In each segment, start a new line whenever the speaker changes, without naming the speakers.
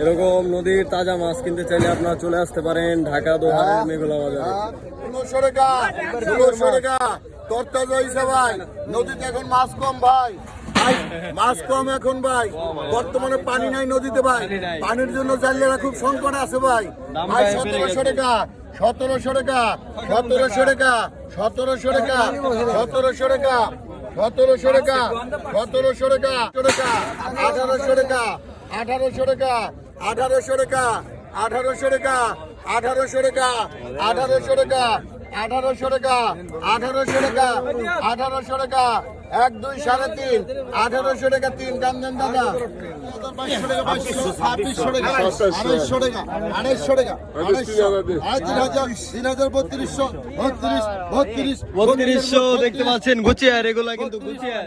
এরকম নদীর তাজা মাছ কিনতে চাইলে আপনারা চলে আসতে পারেন ঢাকা দোহারের মেঘলা বাজারে।
ষোলোশো টাকা ষোলোশো টাকা। তরতাজা হিসাবে নদীতে এখন মাছ কম ভাই। ভাই, মাছ কম এখন ভাই। বর্তমানে পানি নাই নদীতে ভাই। পানির জন্য জানলেরা খুব সংকট আছে ভাই। ভাই সতেরোশো টাকা সতেরোশো টাকা সতেরোশো টাকা সতেরোশো টাকা সতেরোশো টাকা সতেরোশো টাকা সতেরোশো টাকা টাকা আঠারোশো টাকা আঠারোশো টাকা আঠারোশো টাকা আঠারোশো টাকা আঠারোশো টাকা আঠারোশো টাকা আঠারোশো টাকা আঠারোশো টাকা আঠারোশো টাকা এক দুই সাড়ে তিন। আঠারোশো টাকা তিন কান্দন দাদা। ছাব্বিশশো টাকা আড়াইশো টাকা। আড়াইশো টাকা আড়াইশো তিন হাজার তিন হাজার বত্রিশশো বত্রিশ বত্রিশ
বত্রিশশো দেখতে পাচ্ছেন এগুলা কিন্তু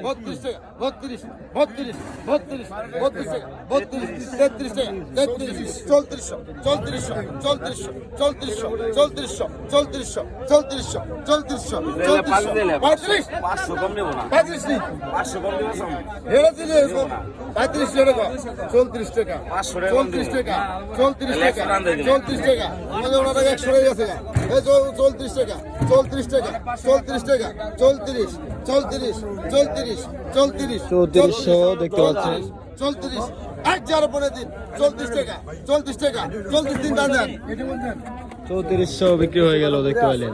বত্রিশ বত্রিশ বত্রিশ বত্রিশ বত্রিশ বত্রিশ তেত্রিশ তেত্রিশ চৌত্রিশশো চৌত্রিশশো চৌত্রিশশো চৌত্রিশশো চৌত্রিশশো চৌত্রিশশো চৌত্রিশশো চৌত্রিশশো চৌত্রিশশো। পঁয়ত্রিশ পঁয়ত্রিশ নি? হেরে দিলে পঁয়ত্রিশ টাকা চৌত্রিশ টাকা। চৌত্রিশ টাকা। চৌত্রিশ টাকা। চৌত্রিশ টাকা। আমাদের ওনার টাকা একশো হয়ে গেছে গা। এই চৌ- চৌত্রিশ টাকা। চৌত্রিশ টাকা। চৌত্রিশ টাকা। চৌত্রিশ। চৌত্রিশ। চৌত্রিশ। চৌত্রিশ।
চৌত্রিশশো দেখতে পাচ্ছেন।
চৌত্রিশ। এক যার পরে দিন। চৌত্রিশ টাকা। চৌত্রিশ টাকা। চৌত্রিশ দিন।
চৌত্রিশশো বিক্রি হয়ে গেল দেখতে পাইলেন।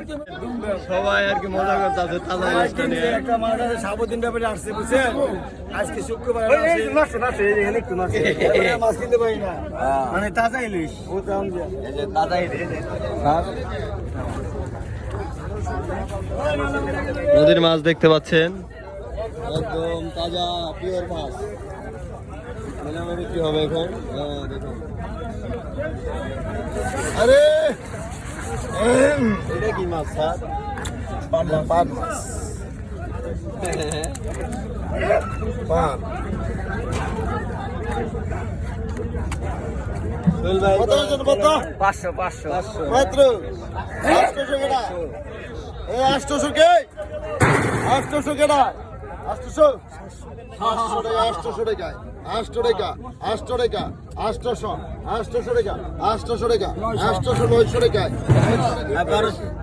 সবাই আর কি মজা করতেছে তাজা ইলিশটা নিয়ে।
একটা আমার কাছে সাবধান ব্যাপারে আসছে বুঝছেন? আজকে শুক্রবার নাচছে নাচছে এখানে একটু নাচছে মাছ কিনতে পারি না। মানে তাজা ইলিশ। ও দাম তাজা ইলিশ।
নদীর মাছ দেখতে পাচ্ছেন। একদম তাজা পিওর মাছ। মিলামে বিক্রি হবে এখন। হ্যাঁ দেখুন।
আরে!
এটা কি মাছ স্যার?
পান মাছ পান কত ওজন কত?
পাঁচশো পাঁচশো।
মাত্র? আটশোশো কেটা এই আটশোশো কে? আটশোশো কেটা আটশোশো আটশো টাকা আটশোশো টাকা আটশো টাকা আটশো টাকা আটশোশো আটশোশো টাকা আটশোশো টাকা আটশোশো নয়শো টাকা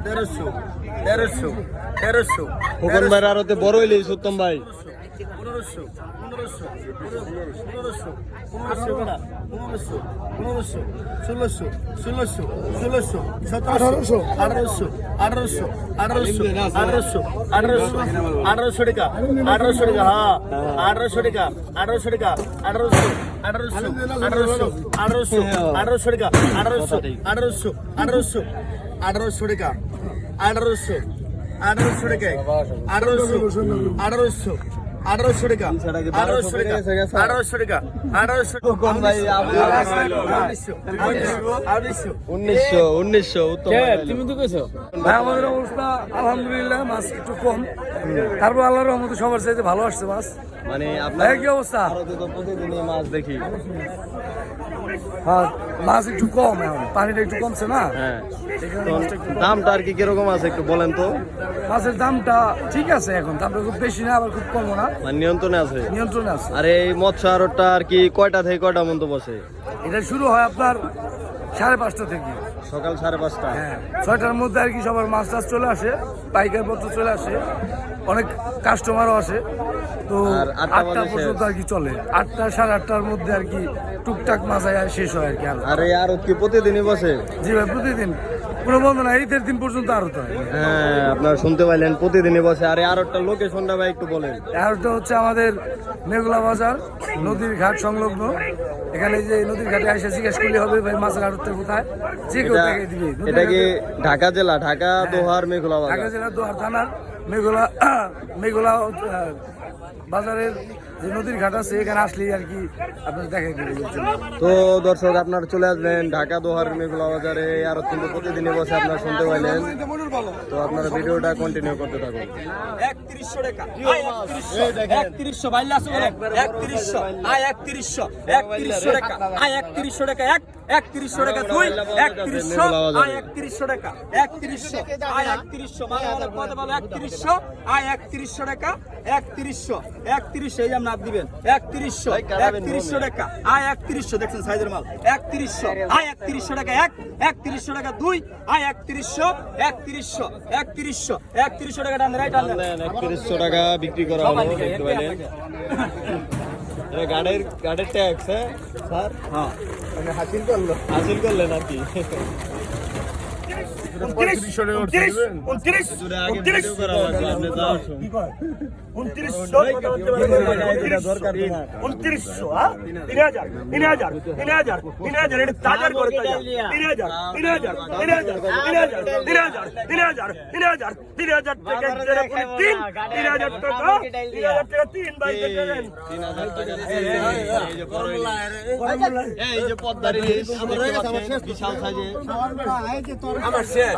তেরোশো তেরোশো তেরোশো
খোকন ভাই আরতে বড় হইলে উত্তম ভাই।
পনেরোশো পনেরোশো পনেরোশো পনেরোশো পনেরোশো পনেরোশো ষোলোশো ষোলোশো ষোলোশো সতেরোশো আঠারোশো আঠারোশো আঠারোশো আঠারোশো আঠারোশো আঠারোশো টাকা আঠারোশো টাকা হ্যাঁ আঠারোশো টাকা আঠারোশো টাকা আঠারোশো আঠারোশো আঠারোশো আঠারোশো আঠারোশো টাকা আঠারোশো আঠারোশো আঠারোশো আঠারোশো টাকা আঠারোশো আঠারোশো টাকা আঠারোশো আঠারোশো আঠারোশো টাকা। আঠারোশো টাকা। আঠারোশো টাকা। আঠারোশো।
খোকন ভাই আপনি
আঠারোশো। আঠারোশো।
উনিশশো উনিশশো
তুমি তো কেছো ভাই আমাদের অবস্থা আলহামদুলিল্লাহ মাছ একটু কম। তারপর আল্লাহর রহমতে সবার চাইতে ভালো আসছে মাছ।
মানে আপনার
কি অবস্থা?
প্রতিদিনই মাছ দেখি।
হ্যাঁ মাছ একটু কম এখন। পানিটা একটু কমছে না?
হ্যাঁ। দামটা আর কি কীরকম আছে একটু বলেন তো?
মাছের দামটা ঠিক আছে এখন। দামটা খুব বেশি না আবার খুব কমও না।
মানে নিয়ন্ত্রণে আছে?
নিয়ন্ত্রণে আছে।
আর এই মৎস্য আড়তটা আর কি কয়টা থেকে কয়টা মতো বসে
এটা শুরু হয় আপনার সাড়ে পাঁচটা থেকে।
সকাল সাড়ে পাঁচটা।
হ্যাঁ ছয়টার মধ্যে আর কি সবার মাছ টাছ চলে আসে পাইকার পত্র চলে আসে অনেক কাস্টমারও আসে। তো
আটটা
পর্যন্ত আর কি চলে। আটটা সাড়ে আটটার মধ্যে আর কি টুকটাক মাছ শেষ হয় আর কি আর।
আর এই আড়ত কি প্রতিদিনই বসে?
জি ভাই প্রতিদিন। কোনো বন্ধ না ঈদের দিন পর্যন্ত আরও তো হয়।
হ্যাঁ আপনারা শুনতে পাইলেন প্রতিদিনই বসে। আর এই আড়তটা লোকেশনটা ভাই একটু বলেন।
আরোটা হচ্ছে আমাদের মেঘলা বাজার নদীর ঘাট সংলগ্ন। এখানে যে নদীর ঘাটে এসে জিজ্ঞেস করলে হবে ভাই মাছের আড়তটা কোথায়? যে কেউ
এটা
দিবে। নদীর
এটা কি
ঘাটে-
ঢাকা জেলা? ঢাকা দোহার মেঘলা
ঢাকা
বাজার
জেলার দোয়ার থানার মেঘলা মেঘলা আহ, বাজারের যে নদীর ঘাট আছে এখানে আসলেই আর কি আপনার দেখাই দেবে
তো দর্শক আপনারা চলে আসবেন ঢাকা দোহার মেঘলা বাজারে। আর কিন্তু প্রতিদিনই বসে আপনারা শুনতে পাইলেন। তো আপনারা ভিডিওটা কন্টিনিউ করতে থাকুন।
একত্রিশশো টাকা। একত্রিশশো। একত্রিশশো বাইলে আসো একত্রিশশো। আয় একত্রিশশো। একত্রিশশো টাকা। আয় একত্রিশশো টাকা। এক একত্রিশশো টাকা দুই একত্রিশশো আয় একত্রিশশো টাকা একত্রিশশো আয় একত্রিশশো পদে বলো একত্রিশশো আয় একত্রিশশো টাকা একত্রিশশো একত্রিশশো এই নাপ দিবেন একত্রিশশো একত্রিশশো টাকা আয় একত্রিশশো দেখছেন সাইজের মাল একত্রিশশো আয় একত্রিশশো টাকা এক একত্রিশশো টাকা দুই আয় একত্রিশশো একত্রিশশো একত্রিশশো একত্রিশশো টাকা টান রাইট
একত্রিশশো টাকা বিক্রি করা হলো দেখতে এটা গাড়ির গাড়ির ট্যাক্স হ্যাঁ? স্যার?
হ্যাঁ।
হাসিল করল। হাসিল করলেন আর কি উনত্রিশ উনত্রিশ উনত্রিশ। করা
উনত্রিশশো হ্যাঁ তিন হাজার তিন হাজার তিন হাজার তিন হাজার এটা তাজার করে তিন হাজার তিন হাজার তিন হাজার তিন হাজার তিন হাজার তিন হাজার তিন হাজার তিন হাজার টাকা তিন তিন হাজার টাকা তিন হাজার টাকা তিন বাই
আমার শেষ।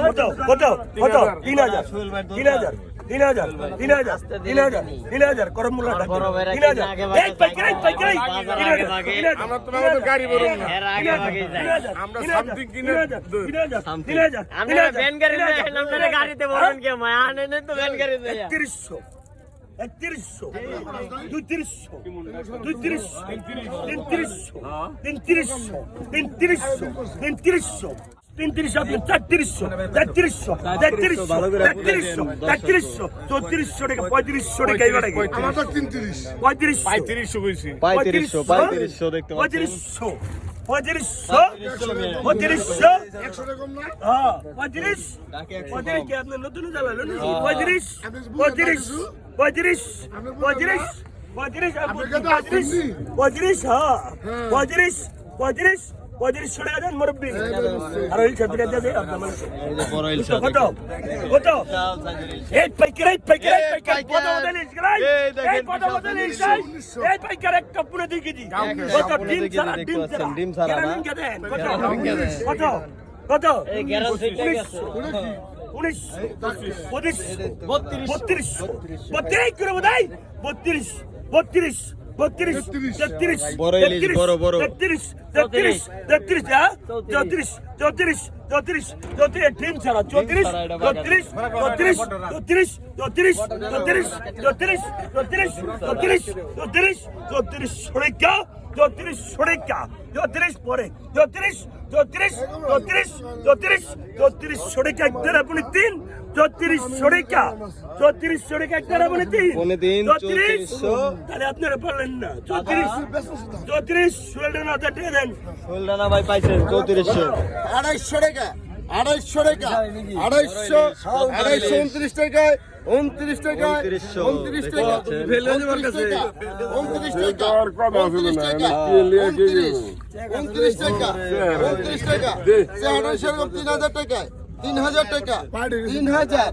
কত কত কত তিন হাজার তিন হাজার তিন হাজার তিন হাজার তিন হাজার তিন হাজার করম মূল্য তিন হাজার এই পাইকারি এই পাইকারি তিন হাজার তিন হাজার আমরা তোমাদের গাড়ি বলুন না আমরা সামথিং কিনে তিন হাজার তিন হাজার
আপনারা ভ্যান গাড়ি দেন আপনারা গাড়িতে বলবেন কে মা আনে না তো ভ্যান গাড়ি দেন
একত্রিশশো একত্রিশশো দুইত্রিশশো দুইত্রিশশো তিনত্রিশশো তিনত্রিশশো তিনত্রিশশো তিনত্রিশশো তিনত্রিশ আপনি চারত্রিশশো চারত্রিশশো চারত্রিশশো চারত্রিশশো চারত্রিশশো চৌত্রিশশো টাকা পঁয়ত্রিশশো টাকা পঁয়ত্রিশ পঁয়ত্রিশশো।
পঁয়ত্রিশশো পঁয়ত্রিশশো
পঁয়ত্রিশশো পঁয়ত্রিশশো পঁয়ত্রিশশো হ্যাঁ পঁয়ত্রিশ। পঁয়ত্রিশ কি আপনার নতুন জ্বালালো পঁয়ত্রিশ পঁয়ত্রিশ পঁয়ত্রিশ পঁয়ত্রিশ পঁয়ত্রিশ পঁয়ত্রিশ পঁয়ত্রিশ হ্যাঁ। পঁয়ত্রিশ পঁয়ত্রিশ পঁয়ত্রিশশো টাকা দেন মুরব্বী। আর ওই
সব টাকা দিয়ে
কত? কত? এই পাইকার এই পাইকার এই পাইকার কত বদলিস
এই
কত বদলিস এই পাইকার একটা পুরো দিয়ে কেজি। কত? ডিম
সারা
ডিম বত্রিশ। বত্রিশ। বত্রিশ। বত্রিশ। বত্রিশ তেত্রিশ। তেত্রিশ তেত্রিশ তেত্রিশ হ্যাঁ চৌত্রিশ চৌত্রিশ চৌত্রিশ চৌত্রিশ ডিম ছাড়া চৌত্রিশ
বাগান।
চৌত্রিশ চৌত্রিশ চৌত্রিশ চৌত্রিশ চৌত্রিশ চৌত্রিশ চৌত্রিশ চৌত্রিশ চৌত্রিশ চৌত্রিশ সরিকা জ্যোতিরিশ সরিকা জ্যোতিরিশ পরে জ্যোতিরিশ জ্যোতিরিশ জ্যোতিরিশ জ্যোতিরিশ জ্যোতিরিশ সরিকা একদের আপনি তিন জ্যোতিরিশ সরিকা জ্যোতিরিশ সরিকা একদের আপনি তিন
জ্যোতিরিশ
তাহলে আপনারা বললেন না জ্যোতিরিশ জ্যোতিরিশ ষোলডানা চাটিয়ে দেন।
ষোলডানা ভাই পাইছেন জ্যোতিরিশশো
আড়াইশো টাকা আড়াইশো টাকা আড়াইশো আড়াইশো উনত্রিশ টাকায় উনত্রিশ টাকায়
উনত্রিশশো,
উনত্রিশ
দেখতে
টাকা
পাচ্ছেন।
উনত্রিশ টাকা উনত্রিশ টাকা উনত্রিশ টাকা উনত্রিশ উনত্রিশ টাকা উনত্রিশ টাকা সে আড়াইশো এরকম তিন হাজার টাকায় তিন হাজার টাকা তিন হাজার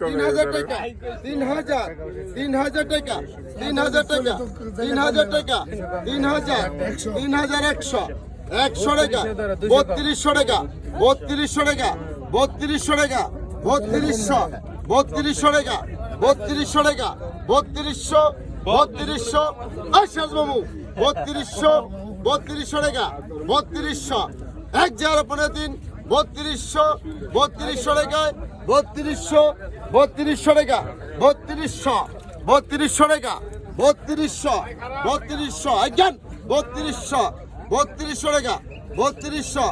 তিন হাজার টাকা তিন হাজার তিন হাজার টাকা তিন হাজার টাকা তিন হাজার টাকা তিন হাজার তিন হাজার একশো একশো টাকা বত্রিশশো টাকা বত্রিশশো টাকা বত্রিশশো টাকা বত্রিশশো। বত্রিশশো টাকা বত্রিশশো টাকা, বত্রিশশো বত্রিশশো। আশ্বাস বাবু বত্রিশশো বত্রিশশো টাকা, বত্রিশশো। এক জায়গায় পনেরো তিন, বত্রিশশো বত্রিশশো টাকায়, বত্রিশশো বত্রিশশো টাকা, বত্রিশশো বত্রিশশো টাকা, বত্রিশশো বত্রিশশো। একজন বত্রিশশো বত্রিশশো টাকা, বত্রিশশো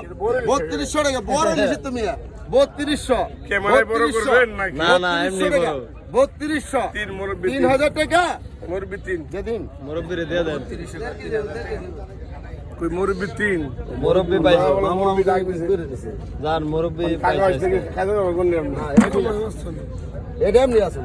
বত্রিশশো টাকা। বড় নিছি তুমি বত্রিশশো।
ক্যামেরায় বড় করবেন নাকি?
না, না, এমনি বড়।
বত্রিশশো।
তিন মুরব্বি
তিন। হাজার টাকা?
মুরব্বি তিন।
যেদিন।
মুরব্বীরে দিয়ে দেন।
কই মুরব্বি তিন?
মুরব্বী পাইছে।
মুরব্বি লাগবে
যান মুরব্বী পাইছে।
কাগজ থেকে কাগজ
এটা এমনি আছে।